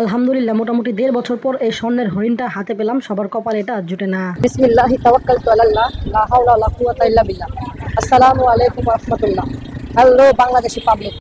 আলহামদুলিল্লাহ, মোটামুটি দেড় বছর পর এই স্বর্ণের হরিণটা হাতে পেলাম। সবার কপাল এটা জুটে না। বিসমিল্লাহি, তাওয়াক্কালতু আলাল্লাহ লা হাওলা ওয়ালা কুওয়াতা আসসালামু আলাইকুম ওয়া রাহমাতুল্লাহ। Hello Bangladeshi public.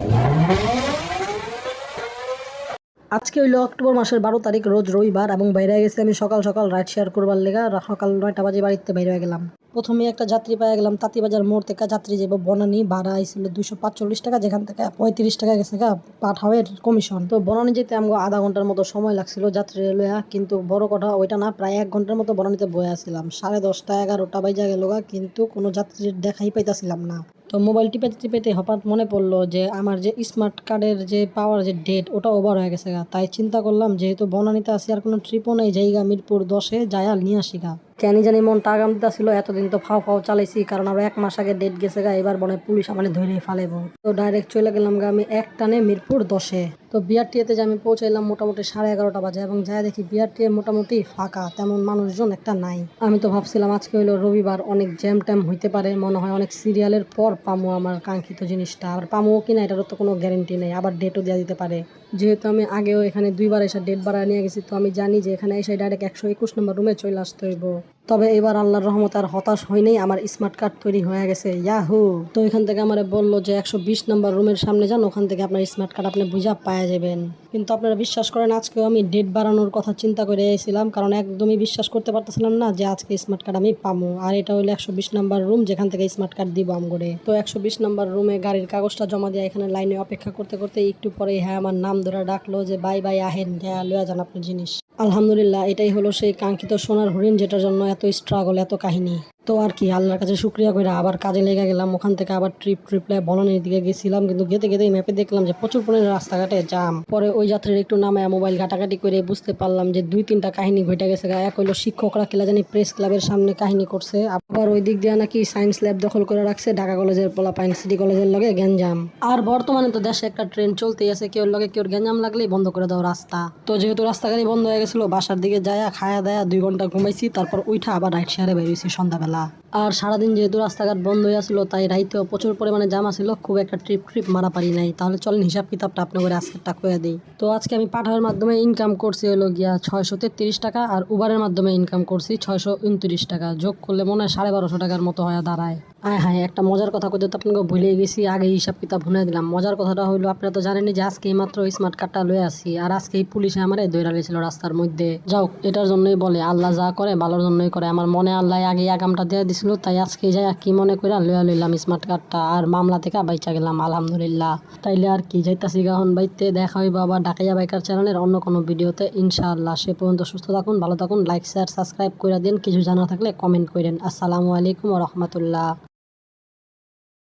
আজকে হইল অক্টোবর মাসের বারো তারিখ, রোজ রবিবার এবং বাইরে গেছি আমি সকাল সকাল রাইড শেয়ার করবার লেগা। সকাল নয়টা বাজে বাড়িতে বাইরে গেলাম। প্রথমে একটা যাত্রী পাই গেলাম, তাঁতিবাজার মোড় থেকে যাত্রী যাব বনানী, ভাড়া আইছিল দুশো পাঁচচল্লিশ টাকা, যেখান থেকে পঁয়ত্রিশ টাকা গেছে গা পাঠাওয়ের কমিশন তো বনানী যেতে আমাকে আধা ঘণ্টার মতো সময় লাগছিল যাত্রী লইয়া, কিন্তু বড় কথা ওইটা না, প্রায় এক ঘণ্টার মতো বনানীতে বয়ে আসছিলাম সাড়ে দশটা, এগারোটা বাজে গেল কিন্তু কোনো যাত্রীর দেখাই পাইতাছিলাম না। তো মোবাইল টিপাতে টিপেতে হঠাৎ মনে পড়ল যে আমার যে স্মার্ট কার্ডের যে পাওয়ার যে ডেট ওটা ওভার হয়ে গেছে তাই চিন্তা করলাম, যেহেতু বনানিতে আসি আর কোনো ট্রিপও নেই জায়গা মিরপুর দশে যায় নিয়ে আসি গা। কেন জানি মনটা আগাম ছিল এতদিন তো ফাও ফাও চালাইছি, কারণ আমরা এক মাস আগে ডেট গেছে গা, এবার মনে পুলিশ আমাকে ধরে ফালাইবো। তো ডাইরেক্ট চলে গেলাম গা আমি এক টানে মিরপুর দশে। তো বিআরটিএতে যে আমি পৌঁছাইলাম মোটামুটি সাড়ে এগারোটা বাজে, এবং যাই দেখি বিআরটিএ মোটামুটি ফাঁকা, তেমন মানুষজন একটা নাই। আমি তো ভাবছিলাম আজকে হইল রবিবার, অনেক জ্যাম ট্যাম হইতে পারে, মনে হয় অনেক সিরিয়ালের পর পামো আমার কাঙ্ক্ষিত জিনিসটা। আর পামো কিনা এটারও তো কোনো গ্যারেন্টি নেই, আবার ডেটও দেওয়া দিতে পারে। যেহেতু আমি আগেও এখানে দুইবার এসে ডেট বাড়ায় নিয়ে গেছি, তো আমি জানি যে এখানে এসে ডাইরেক্ট একশো একুশ নম্বর রুমে চলে আসতে হইব। তবে এবার আল্লাহর রহমত আর হতাশ হয়নি, আমার স্মার্ট কার্ড তৈরি হয়ে গেছে। ইয়াহু তো এখান থেকে আমার বলল যে, একশো বিশ নম্বর রুমের সামনে যান, ওখান থেকে আপনার স্মার্ট কার্ড আপনি বুঝা পাওয়া যাবেন। কিন্তু আপনারা বিশ্বাস করেন, আজকেও আমি ডেট বাড়ানোর কথা চিন্তা করে এসেছিলাম কারণ একদমই বিশ্বাস করতে পারতেছিলাম না যে, আজকে স্মার্ট কার্ড আমি পাবো আর এটা হলো একশো বিশ নাম্বার রুম যেখান থেকে স্মার্ট কার্ড দিব আম করে তো একশো বিশ নাম্বার রুমে গাড়ির কাগজটা জমা দিয়ে এখানে লাইনে অপেক্ষা করতে করতে একটু পরে হ্যাঁ আমার নাম ধরে ডাকলো যে বাই বাই আহেন হ্যাঁ লয়া যান আপনার জিনিস। আলহামদুলিল্লাহ এটাই হলো সেই কাঙ্ক্ষিত সোনার হরিণ যেটার জন্য এত স্ট্রাগল এত কাহিনী। তো আর কি, আল্লাহর কাছে শুক্রিয়া করে আবার কাজে লেগে গেলাম। ওখান থেকে আবার ট্রিপ ট্রিপ ট্রিপলে বনানির দিকে গেছিলাম, কিন্তু গেতে গেতে ম্যাপে দেখলাম যে প্রচুর পরিমাণে রাস্তাঘাটে জাম পরে ওই যাত্রীর একটু নামে মোবাইল ঘাটাঘাটি করে বুঝতে পারলাম যে দুই তিনটা কাহিনী ঘটে গেছে। এক হইল শিক্ষকরা কিলা জানি প্রেস ক্লাবের সামনে কাহিনী করছে, আবার ওই দিক দিয়ে নাকি সায়েন্স ল্যাব দখল করে রাখছে ঢাকা কলেজের পোলা পাইন সিটি কলেজের লগে গ্যাঞ্জাম। আর বর্তমানে তো দেশে একটা ট্রেন চলতেই আছে, কেউ লগে কেউ গ্যাঞ্জাম লাগলেই বন্ধ করে দাও রাস্তা। তো যেহেতু রাস্তাঘাটই বন্ধ হয়ে গেছিল, বাসার দিকে যায়া, খায়া দায়া দুই ঘণ্টা ঘুমাইছি, তারপর উঠা আবার রাইট শেয়ারে বেরিয়েছি সন্ধ্যাবেলা। 달라. আর সারাদিন যেহেতু রাস্তাঘাট বন্ধ হয়ে আসলো, তাই রাইতেও প্রচুর পরিমাণে জাম আসলো খুব একটা ট্রিপ ট্রিপ মারা পারি নাই। তাহলে চলেন, হিসাব কিতাবটা আপনার করে আজকেরটা কয়ে দিই। তো আজকে আমি পাঠাওয়ার মাধ্যমে ইনকাম করছি হলো গিয়া ছয়শো তেত্রিশ টাকা, আর উবারের মাধ্যমে ইনকাম করছি ছয়শো উনত্রিশ টাকা। যোগ করলে মনে হয় সাড়ে বারোশো টাকার মতো হয়ে দাঁড়ায়। হ্যাঁ হ্যাঁ একটা মজার কথা কইতে তো আপনাকে ভুলে গেছি, আগে হিসাব কিতাব ভুলে দিলাম। মজার কথাটা হইল, আপনারা তো জানেনই যে আজকে মাত্র স্মার্ট কার্ডটা লয়ে আসি, আর আজকে এই পুলিশে আমার দৈরা লেছিল রাস্তার মধ্যে। যাও, এটার জন্যই বলে, আল্লাহ যা করে, ভালোর জন্যই করে। আমার মনে আল্লাহ আগে আগামটা দিয়ে দিছিল তাই আজকে যাই কি মনে করে লইয়া লইলাম স্মার্ট কার্ডটা আর মামলা থেকে বাইচা গেলাম, আলহামদুলিল্লাহ। তাইলে আর কি যাইতাছি গাহন বাইতে, দেখা হইবা আবার ডাকাইয়া বাইকার চ্যানেলের অন্য কোনো ভিডিওতে ইনশাআল্লাহ। সে পর্যন্ত সুস্থ থাকুন, ভালো থাকুন লাইক শেয়ার সাবস্ক্রাইব করে দিন। কিছু জানা থাকলে কমেন্ট করেন আসসালামু আলাইকুম রহমতুল্লাহ।